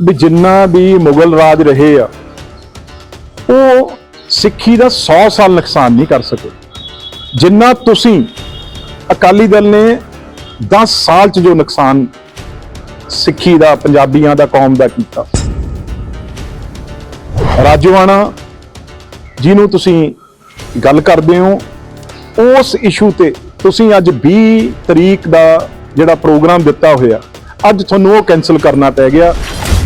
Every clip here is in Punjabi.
ਵੀ ਜਿੰਨਾ ਵੀ ਮੁਗਲ ਰਾਜ ਰਹੇ ਆ, ਉਹ ਸਿੱਖੀ ਦਾ 100 ਸਾਲ ਨੁਕਸਾਨ ਨਹੀਂ ਕਰ ਸਕੇ। ਜਿੰਨਾ ਤੁਸੀਂ ਅਕਾਲੀ ਦਲ ਨੇ 10 ਸਾਲ ਚ ਜੋ ਨੁਕਸਾਨ ਸਿੱਖੀ ਦਾ, ਪੰਜਾਬੀਆਂ ਦਾ, ਕੌਮ ਦਾ ਕੀਤਾ। ਰਾਜਵਾਣਾ ਜਿਹਨੂੰ ਤੁਸੀਂ ਗੱਲ ਕਰਦੇ ਹੋ, ਉਸ ਇਸ਼ੂ ਤੇ ਤੁਸੀਂ ਅੱਜ 20 ਤਰੀਕ ਦਾ ਜਿਹੜਾ ਪ੍ਰੋਗਰਾਮ ਦਿੱਤਾ ਹੋਇਆ, ਅੱਜ ਤੁਹਾਨੂੰ ਉਹ ਕੈਨਸਲ ਕਰਨਾ ਪੈ ਗਿਆ।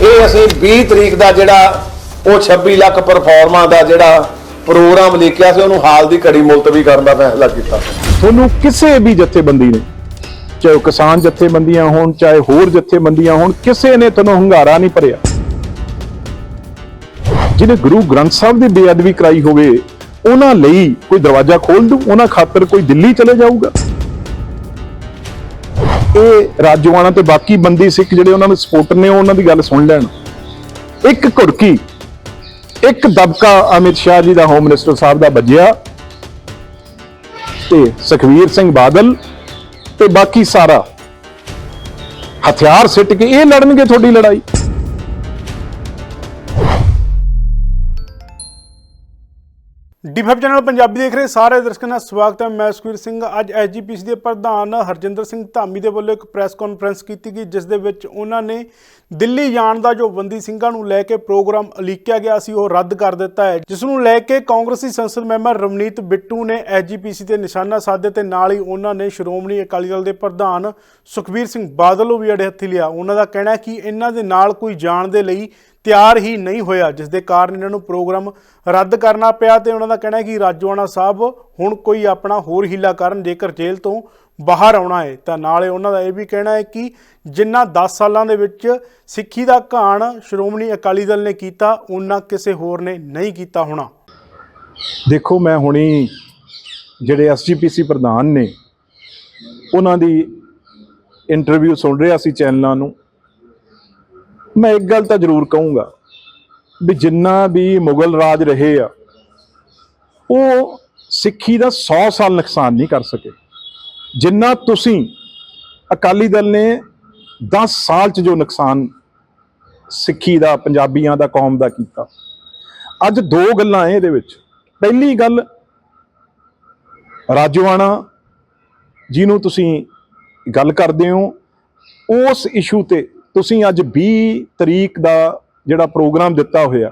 ਇਹ ਅਸੀਂ 20 ਤਰੀਕ ਦਾ ਜਿਹੜਾ ਉਹ 26 ਲੱਖ ਪਰਫਾਰਮਾ ਦਾ ਜਿਹੜਾ ਪ੍ਰੋਗਰਾਮ ਲਿਖਿਆ ਸੀ, ਉਹਨੂੰ ਹਾਲ ਦੀ ਘੜੀ ਮੁਲਤਵੀ ਕਰਨ ਦਾ ਫੈਸਲਾ ਕੀਤਾ ਤੁਹਾਨੂੰ ਕਿਸੇ ਵੀ ਜਥੇਬੰਦੀ ਨੇ, ਚਾਹੇ ਉਹ ਕਿਸਾਨ ਜਥੇਬੰਦੀਆਂ ਹੋਣ, ਚਾਹੇ ਹੋਰ ਜਥੇਬੰਦੀਆਂ ਹੋਣ, ਕਿਸੇ ਨੇ ਤੁਹਾਨੂੰ ਹੰਗਾਰਾ ਨਹੀਂ ਭਰਿਆ। ਜਿਹਨੇ ਗੁਰੂ ਗ੍ਰੰਥ ਸਾਹਿਬ ਦੀ ਬੇਅਦਬੀ ਕਰਾਈ ਹੋਵੇ, ਉਹਨਾਂ ਲਈ ਕੋਈ ਦਰਵਾਜ਼ਾ ਖੋਲ ਦੂ ਉਹਨਾਂ ਖਾਤਰ ਕੋਈ ਦਿੱਲੀ ਚਲੇ ਜਾਊਗਾ। ਇਹ ਰਾਜਵਾਨਾ ਤੇ ਬਾਕੀ ਬੰਦੀ ਸਿੱਖ ਜਿਹੜੇ ਉਹਨਾਂ ਦੇ ਸਪੋਰਟਰ ਨੇ, ਉਹ ਉਹਨਾਂ ਦੀ ਗੱਲ ਸੁਣ ਲੈਣ। ਇੱਕ ਘੁੜਕੀ ਇੱਕ ਦਬਕਾ ਅਮਿਤ ਸ਼ਾਹ ਜੀ ਦਾ ਹੋਮ ਮਿਨਿਸਟਰ ਸਾਹਿਬ ਦਾ ਵੱਜਿਆ ਤੇ ਸੁਖਵੀਰ ਸਿੰਘ ਬਾਦਲ ਤੇ ਬਾਕੀ ਸਾਰਾ ਹਥਿਆਰ ਸਿੱਟ ਕੇ ਇਹ ਲੜਨਗੇ ਤੁਹਾਡੀ ਲੜਾਈ। ਡੀਫੈਬ ਚੈਨਲ ਪੰਜਾਬੀ ਦੇਖ ਰਹੇ ਸਾਰੇ ਦਰਸ਼ਕਾਂ ਦਾ ਸਵਾਗਤ ਹੈ। ਮੈਂ ਸੁਖਵੀਰ ਸਿੰਘ। ਅੱਜ ਐਸਜੀਪੀਸੀ ਦੇ ਪ੍ਰਧਾਨ ਹਰਜਿੰਦਰ ਸਿੰਘ ਧਾਮੀ ਦੇ ਵੱਲੋਂ ਇੱਕ ਪ੍ਰੈਸ ਕਾਨਫਰੰਸ ਕੀਤੀ ਗਈ, ਜਿਸ ਦੇ ਵਿੱਚ ਉਹਨਾਂ ਨੇ ਦਿੱਲੀ ਜਾਣ ਦਾ ਜੋ ਬੰਦੀ ਸਿੰਘਾਂ ਨੂੰ ਲੈ ਕੇ ਪ੍ਰੋਗਰਾਮ ਉਲੀਕਿਆ ਗਿਆ ਸੀ, ਉਹ ਰੱਦ ਕਰ ਦਿੱਤਾ ਹੈ। ਜਿਸ ਨੂੰ ਲੈ ਕੇ ਕਾਂਗਰਸੀ ਸੰਸਦ ਮੈਂਬਰ ਰਵਨੀਤ ਬਿੱਟੂ ਨੇ ਐਸਜੀਪੀਸੀ ਤੇ ਨਿਸ਼ਾਨਾ ਸਾਧਿਆ ਤੇ ਨਾਲ ਹੀ ਉਹਨਾਂ ਨੇ ਸ਼੍ਰੋਮਣੀ ਅਕਾਲੀ ਦਲ ਦੇ ਪ੍ਰਧਾਨ ਸੁਖਵੀਰ ਸਿੰਘ ਬਾਦਲ ਨੂੰ ਵੀ ਅੜੇ ਹੱਥੀ ਲਿਆ। ਉਹਨਾਂ ਦਾ ਕਹਿਣਾ ਹੈ ਕਿ ਇਹਨਾਂ ਦੇ ਨਾਲ ਕੋਈ ਜਾਣ ਦੇ ਲਈ ਤਿਆਰ ਹੀ ਨਹੀਂ ਹੋਇਆ ਜਿਸ ਦੇ ਕਾਰਨ ਇਹਨਾਂ ਨੂੰ ਪ੍ਰੋਗਰਾਮ ਰੱਦ ਕਰਨਾ ਪਿਆ ਤੇ ਉਹਨਾਂ ਦਾ ਕਹਿਣਾ ਹੈ ਕਿ ਰਾਜਵਾਨਾ ਸਾਹਿਬ ਹੁਣ ਕੋਈ ਆਪਣਾ ਹੋਰ ਹੀਲਾ ਕਰਨ ਜੇਕਰ ਜੇਲ੍ਹ ਤੋਂ ਬਾਹਰ ਆਉਣਾ ਹੈ, ਤਾਂ ਨਾਲੇ ਉਹਨਾਂ ਦਾ ਇਹ ਵੀ ਕਹਿਣਾ ਹੈ ਕਿ ਜਿੰਨਾ 10 ਸਾਲਾਂ ਦੇ ਵਿੱਚ ਸਿੱਖੀ ਦਾ ਘਾਣ ਸ਼੍ਰੋਮਣੀ ਅਕਾਲੀ ਦਲ ਨੇ ਕੀਤਾ ਉਹਨਾਂ ਕਿਸੇ ਹੋਰ ਨੇ ਨਹੀਂ ਕੀਤਾ ਹੋਣਾ। ਦੇਖੋ, ਮੈਂ ਹੁਣੀ ਜਿਹੜੇ ਐਸਜੀਪੀਸੀ ਪ੍ਰਧਾਨ ਨੇ, ਉਹਨਾਂ ਦੀ ਇੰਟਰਵਿਊ ਸੁਣ ਰਿਹਾ ਸੀ ਚੈਨਲਾਂ ਨੂੰ। ਮੈਂ ਇੱਕ ਗੱਲ ਤਾਂ ਜ਼ਰੂਰ ਕਹੂੰਗਾ ਵੀ ਜਿੰਨਾ ਵੀ ਮੁਗਲ ਰਾਜ ਰਹੇ ਆ, ਉਹ ਸਿੱਖੀ ਦਾ 100 ਸਾਲ ਨੁਕਸਾਨ ਨਹੀਂ ਕਰ ਸਕੇ। ਜਿੰਨਾ ਤੁਸੀਂ ਅਕਾਲੀ ਦਲ ਨੇ 10 ਸਾਲ ਚ ਜੋ ਨੁਕਸਾਨ ਸਿੱਖੀ ਦਾ, ਪੰਜਾਬੀਆਂ ਦਾ, ਕੌਮ ਦਾ ਕੀਤਾ। ਅੱਜ ਦੋ ਗੱਲਾਂ ਐ ਇਹਦੇ ਵਿੱਚ। ਪਹਿਲੀ ਗੱਲ, ਰਾਜਵਾਨਾ ਜਿਹਨੂੰ ਤੁਸੀਂ ਗੱਲ ਕਰਦੇ ਹੋ, ਉਸ ਇਸ਼ੂ ਤੇ ਤੁਸੀਂ ਅੱਜ 20 ਤਰੀਕ ਦਾ ਜਿਹੜਾ ਪ੍ਰੋਗਰਾਮ ਦਿੱਤਾ ਹੋਇਆ,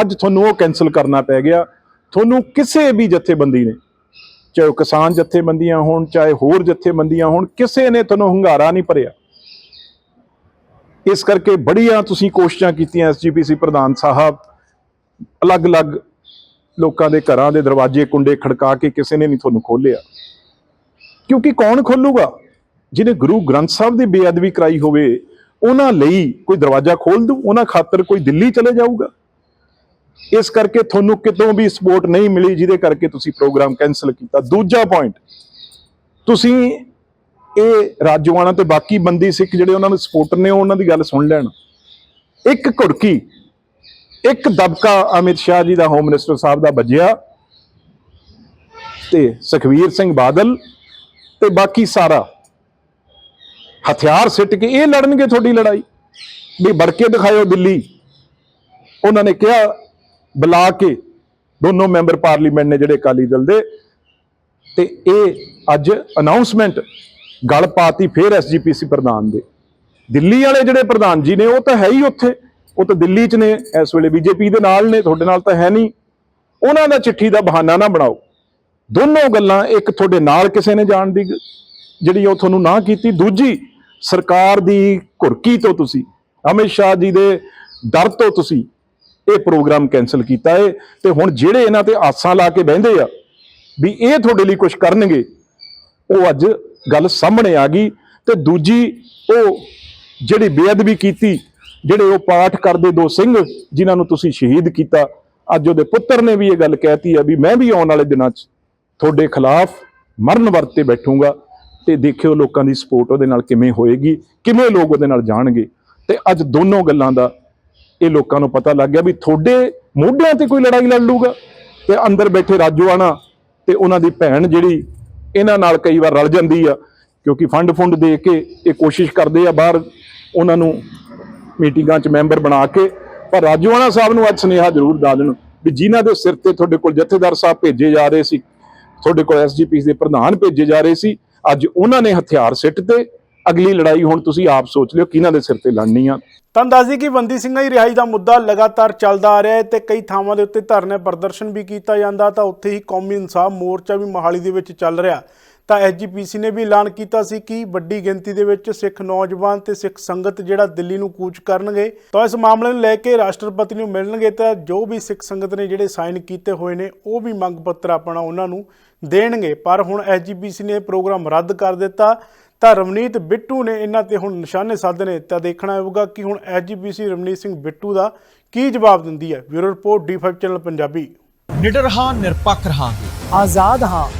ਅੱਜ ਤੁਹਾਨੂੰ ਉਹ ਕੈਨਸਲ ਕਰਨਾ ਪੈ ਗਿਆ। ਤੁਹਾਨੂੰ ਕਿਸੇ ਵੀ ਜਥੇਬੰਦੀ ਨੇ, ਚਾਹੇ ਉਹ ਕਿਸਾਨ ਜਥੇਬੰਦੀਆਂ ਹੋਣ, ਚਾਹੇ ਹੋਰ ਜਥੇਬੰਦੀਆਂ ਹੋਣ, ਕਿਸੇ ਨੇ ਤੁਹਾਨੂੰ ਹੰਗਾਰਾ ਨਹੀਂ ਭਰਿਆ। ਇਸ ਕਰਕੇ ਬੜੀਆਂ ਤੁਸੀਂ ਕੋਸ਼ਿਸ਼ਾਂ ਕੀਤੀਆਂ ਐਸਜੀਪੀਸੀ ਪ੍ਰਧਾਨ ਸਾਹਿਬ, ਅਲੱਗ-ਅਲੱਗ ਲੋਕਾਂ ਦੇ ਘਰਾਂ ਦੇ ਦਰਵਾਜ਼ੇ ਕੁੰਡੇ ਖੜਕਾ ਕੇ ਕਿਸੇ ਨੇ ਨਹੀਂ ਤੁਹਾਨੂੰ ਖੋਲਿਆ ਕਿਉਂਕਿ ਕੌਣ ਖੋਲੂਗਾ? ਜਿਹਨੇ ਗੁਰੂ ਗ੍ਰੰਥ ਸਾਹਿਬ ਦੀ ਬੇਅਦਬੀ ਕਰਾਈ ਹੋਵੇ ਉਹਨਾਂ ਲਈ ਕੋਈ ਦਰਵਾਜ਼ਾ ਖੋਲ ਦੂ ਉਹਨਾਂ ਖਾਤਰ ਕੋਈ ਦਿੱਲੀ ਚਲੇ ਜਾਊਗਾ। ਇਸ ਕਰਕੇ ਤੁਹਾਨੂੰ ਕਿਤੋਂ ਵੀ ਸਪੋਰਟ ਨਹੀਂ ਮਿਲੀ, ਜਿਹਦੇ ਕਰਕੇ ਤੁਸੀਂ ਪ੍ਰੋਗਰਾਮ ਕੈਨਸਲ ਕੀਤਾ। ਦੂਜਾ ਪੁਆਇੰਟ ਤੁਸੀਂ ਇਹ ਰਾਜਵਾਨਾ ਤੇ ਬਾਕੀ ਬੰਦੀ ਸਿੱਖ ਜਿਹੜੇ ਉਹਨਾਂ ਦੇ ਸਪੋਰਟਰ ਨੇ, ਉਹ ਉਹਨਾਂ ਦੀ ਗੱਲ ਸੁਣ ਲੈਣ। ਇੱਕ ਘੁੜਕੀ, ਇੱਕ ਦਬਕਾ ਅਮਿਤ ਸ਼ਾਹ ਜੀ ਦਾ ਹੋਮ ਮਿਨਿਸਟਰ ਸਾਹਿਬ ਦਾ ਵੱਜਿਆ, ਤੇ ਸੁਖਵੀਰ ਸਿੰਘ ਬਾਦਲ ਤੇ ਬਾਕੀ ਸਾਰਾ। ਹਥਿਆਰ ਸਿੱਟ ਕੇ ਇਹ ਲੜਨਗੇ ਤੁਹਾਡੀ ਲੜਾਈ। ਵੀ ਵੜ ਕੇ ਦਿਖਾਇਓ ਦਿੱਲੀ। ਉਹਨਾਂ ਨੇ ਕਿਹਾ, ਬੁਲਾ ਕੇ ਦੋਨੋਂ ਮੈਂਬਰ ਪਾਰਲੀਮੈਂਟ ਨੇ ਜਿਹੜੇ ਅਕਾਲੀ ਦਲ ਦੇ, ਤੇ ਇਹ ਅੱਜ ਅਨਾਉਂਸਮੈਂਟ ਗੱਲ ਪਾਤੀ ਫੇਰ ਐਸਜੀਪੀਸੀ ਪ੍ਰਧਾਨ ਦੇ। ਦਿੱਲੀ ਵਾਲੇ ਜਿਹੜੇ ਪ੍ਰਧਾਨ ਜੀ ਨੇ, ਉਹ ਤਾਂ ਹੈ ਹੀ ਉੱਥੇ। ਉਹ ਤਾਂ ਦਿੱਲੀ 'ਚ ਨੇ, ਇਸ ਵੇਲੇ ਬੀਜੇਪੀ ਦੇ ਨਾਲ ਨੇ, ਤੁਹਾਡੇ ਨਾਲ ਤਾਂ ਹੈ ਨਹੀਂ। ਉਹਨਾਂ ਦਾ ਚਿੱਠੀ ਦਾ ਬਹਾਨਾ ਨਾ ਬਣਾਓ। ਦੋਨੋਂ ਗੱਲਾਂ ਇੱਕ ਤੁਹਾਡੇ ਨਾਲ ਕਿਸੇ ਨੇ ਜਾਣ ਦੀ ਜਿਹੜੀ ਉਹ ਤੁਹਾਨੂੰ ਨਾ ਕੀਤੀ। ਦੂਜੀ ਸਰਕਾਰ ਦੀ ਘੁਰਕੀ ਤੋਂ ਤੁਸੀਂ, ਅਮਿਤ ਸ਼ਾਹ ਜੀ ਦੇ ਡਰ ਤੋਂ ਤੁਸੀਂ ਇਹ ਪ੍ਰੋਗਰਾਮ ਕੈਨਸਲ ਕੀਤਾ ਹੈ ਤੇ ਹੁਣ ਜਿਹੜੇ ਇਹਨਾਂ ਤੇ ਆਸਾਂ ਲਾ ਕੇ ਬਹਿੰਦੇ ਆ ਵੀ ਇਹ ਤੁਹਾਡੇ ਲਈ ਕੁਝ ਕਰਨਗੇ, ਉਹ ਅੱਜ ਗੱਲ ਸਾਹਮਣੇ ਆ ਗਈ। ਤੇ ਦੂਜੀ, ਉਹ ਜਿਹੜੀ ਬੇਅਦਬੀ ਕੀਤੀ, ਜਿਹੜੇ ਉਹ ਪਾਠ ਕਰਦੇ ਦੋ ਸਿੰਘ ਜਿਨ੍ਹਾਂ ਨੂੰ ਤੁਸੀਂ ਸ਼ਹੀਦ ਕੀਤਾ, ਅੱਜ ਉਹਦੇ ਪੁੱਤਰ ਨੇ ਵੀ ਇਹ ਗੱਲ ਕਹਿਤੀ ਆ ਵੀ ਮੈਂ ਵੀ ਆਉਣ ਵਾਲੇ ਦਿਨਾਂ 'ਚ ਤੁਹਾਡੇ ਖਿਲਾਫ ਮਰਨ ਵਰਤ ਤੇ ਬੈਠੂੰਗਾ। ਤੇ ਦੇਖਿਓ ਲੋਕਾਂ ਦੀ ਸਪੋਰਟ ਉਹਦੇ ਨਾਲ ਕਿਵੇਂ ਹੋਏਗੀ, ਕਿਵੇਂ ਲੋਕ ਉਹਦੇ ਨਾਲ ਜਾਣਗੇ। ਤੇ ਅੱਜ ਦੋਨੋਂ ਗੱਲਾਂ ਦਾ ਇਹ ਲੋਕਾਂ ਨੂੰ ਪਤਾ ਲੱਗ ਗਿਆ ਵੀ ਤੁਹਾਡੇ ਮੋਢਿਆਂ ਤੇ ਕੋਈ ਲੜਾਈ ਲੜ ਲੂਗਾ ਤੇ ਅੰਦਰ ਬੈਠੇ ਰਾਜੋਆਣਾ ਤੇ ਉਹਨਾਂ ਦੀ ਭੈਣ ਜਿਹੜੀ ਇਹਨਾਂ ਨਾਲ ਕਈ ਵਾਰ ਰਲ ਜਾਂਦੀ ਆ, ਕਿਉਂਕਿ ਫੰਡ ਫੁੰਡ ਦੇ ਕੇ ਇਹ ਕੋਸ਼ਿਸ਼ ਕਰਦੇ ਆ ਬਾਹਰ ਉਹਨਾਂ ਨੂੰ ਮੀਟਿੰਗਾਂ 'ਚ ਮੈਂਬਰ ਬਣਾ ਕੇ। ਪਰ ਰਾਜੂਆਣਾ ਸਾਹਿਬ ਨੂੰ ਅੱਜ ਸੁਨੇਹਾ ਜ਼ਰੂਰ ਦਾ ਦੇਣ ਵੀ ਜਿਨ੍ਹਾਂ ਦੇ ਸਿਰ ਤੇ ਤੁਹਾਡੇ ਕੋਲ ਜਥੇਦਾਰ ਸਾਹਿਬ ਭੇਜੇ ਜਾ ਰਹੇ ਸੀ, ਤੁਹਾਡੇ ਕੋਲ ਐਸਜੀਪੀ ਦੇ ਪ੍ਰਧਾਨ ਭੇਜੇ ਜਾ ਰਹੇ ਸੀ ਅੱਜ ਉਹਨਾਂ ਨੇ ਹਥਿਆਰ ਸਿੱਟ ਤੇ ਅਗਲੀ ਲੜਾਈ ਹੁਣ ਤੁਸੀਂ ਆਪ ਸੋਚ ਲਿਓ ਕਿਹਨਾਂ ਦੇ ਸਿਰ ਤੇ ਲੜਨੀ ਆ ਤਾਂ ਦੱਸਦੀ ਕਿ ਬੰਦੀ ਸਿੰਘਾਂ ਦੀ ਰਿਹਾਈ ਦਾ ਮੁੱਦਾ ਲਗਾਤਾਰ ਚੱਲਦਾ ਆ ਰਿਹਾ ਹੈ ਤੇ ਕਈ ਥਾਵਾਂ ਦੇ ਉੱਤੇ ਧਰਨੇ ਪ੍ਰਦਰਸ਼ਨ ਵੀ ਕੀਤਾ ਜਾਂਦਾ ਤਾਂ ਉੱਥੇ ਹੀ ਕੌਮੀ ਇਨਸਾਫ ਮੋਰਚਾ ਵੀ ਮੋਹਾਲੀ ਦੇ ਵਿੱਚ ਚੱਲ ਰਿਹਾ। ਤਾਂ ਐਸਜੀਪੀਸੀ ਨੇ ਵੀ ਐਲਾਨ ਕੀਤਾ ਸੀ ਕਿ ਵੱਡੀ ਗਿਣਤੀ ਦੇ ਵਿੱਚ ਸਿੱਖ ਨੌਜਵਾਨ ਤੇ ਸਿੱਖ ਸੰਗਤ ਜਿਹੜਾ ਦਿੱਲੀ ਨੂੰ ਕੂਚ ਕਰਨਗੇ ਤਾਂ ਇਸ ਮਾਮਲੇ ਨੂੰ ਲੈ ਕੇ ਰਾਸ਼ਟਰਪਤੀ ਨੂੰ ਮਿਲਣਗੇ ਤਾਂ ਜੋ ਵੀ ਸਿੱਖ ਸੰਗਤ ਨੇ ਜਿਹੜੇ ਸਾਈਨ ਕੀਤੇ ਹੋਏ ਨੇ ਉਹ ਵੀ ਮੰਗ ਪੱਤਰ ਆਪਣਾ ਉਹਨਾਂ ਨੂੰ ਦੇਣਗੇ। ਪਰ ਹੁਣ ਐਸਜੀਪੀਸੀ ਨੇ ਇਹ ਪ੍ਰੋਗਰਾਮ ਰੱਦ ਕਰ ਦਿੱਤਾ ਤਾਂ ਰਵਨੀਤ ਬਿੱਟੂ ਨੇ ਇਹਨਾਂ ਤੇ ਹੁਣ ਨਿਸ਼ਾਨੇ ਸਾਧਨੇ ਤਾਂ ਦੇਖਣਾ ਹੋਊਗਾ ਕਿ ਹੁਣ ਐਸਜੀਪੀਸੀ ਰਵਨੀਤ ਸਿੰਘ ਬਿੱਟੂ ਦਾ ਕੀ ਜਵਾਬ ਦਿੰਦੀ ਹੈ। Bureau report D five channel Punjabi. ਨਿਡਰ ਹਾਂ ਨਿਰਪੱਖ ਰਹਾਂਗੇ। ਆਜ਼ਾਦ ਹਾਂ।